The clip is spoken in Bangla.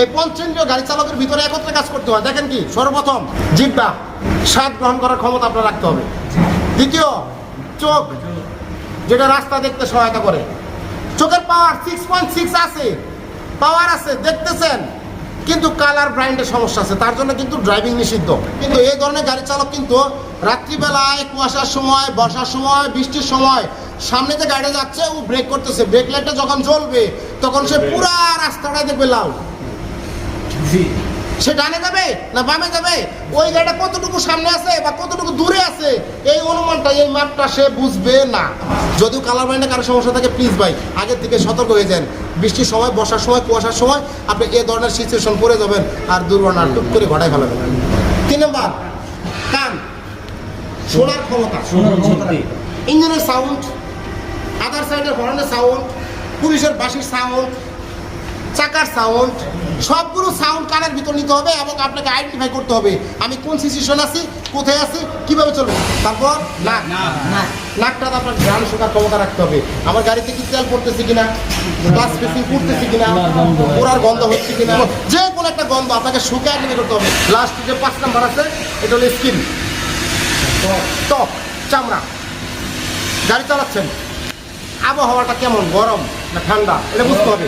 এই পঞ্চেন্দ্রীয় গাড়ি চালকের ভিতরে একত্রে কাজ করতে হয়। দেখেন কি? সর্বপ্রথম জিব্বা, স্বাদ গ্রহণ করার ক্ষমতা আপনার রাখতে হবে। দ্বিতীয়, চোখ, যেটা রাস্তা দেখতে সহায়তা করে। চোখের পাওয়ার সিক্স পয়েন্ট সিক্স আছে পাওয়ার আছে, দেখতেছেন? কিন্তু কালার ব্রাইন্ডের সমস্যা আছে, তার জন্য কিন্তু ড্রাইভিং নিষিদ্ধ। কিন্তু এই ধরনের গাড়ি চালক কিন্তু রাত্রিবেলায়, কুয়াশার সময়, বর্ষার সময়, বৃষ্টির সময়, সামনে যে গাড়িটা যাচ্ছে, ও ব্রেক করতেছে। ব্রেক লাইটটা যখন জ্বলবে, তখন সে পুরা রাস্তাটাই দেখবে সে ডানে যাবে না বামে যাবে? ওই গাড়িটা কতটুকু সামনে আছে বা কতটুকু দূরে আছে? এই অনুমানটা এই মাপটা সে বুঝবে না। যদিও কালার ব্রাইন্ডে কারও সমস্যা থাকে প্লিজ ভাই আগের থেকে সতর্ক হয়ে যান। বৃষ্টির সময় বর্ষার সময় কুয়াশার সময় আপনি এ ধরনের সিচুয়েশন পড়ে যাবেন আর দুর্ঘটনা টুক করে ঘটাই ফেলাবেন। তিন নম্বর কান। শোনার ক্ষমতা। ইঞ্জিনের সাউন্ড আদার সাইডের হর্নের সাউন্ড পুলিশের বাসির সাউন্ড চাকার সাউন্ড সবগুলো সাউন্ড কানের ভিতর নিতে হবে এবং আপনাকে আইডেন্টিফাই করতে হবে। আমি কোন সিচুয়েশন আছি কোথায় আছি কীভাবে চলবো? তারপর নাক। নাকটা আপনার ঘ্রাণ শোকার ক্ষমতা রাখতে হবে। আমার গাড়িতে কি তেল পড়তেছে কিনা? গ্লাস স্পেসিং পড়তেছে কিনা? পুরার গন্ধ হচ্ছে কিনা? যে কোনো একটা গন্ধ আপনাকে শুকে আইডেন্টিফাই করতে হবে। লাস্ট যে পাঁচ নাম্বার আছে এটা হলো স্কিন ত্বক চামড়া। গাড়ি চালাচ্ছেন। আবহাওয়াটা কেমন? গরম না ঠান্ডা? এটা বুঝতে হবে।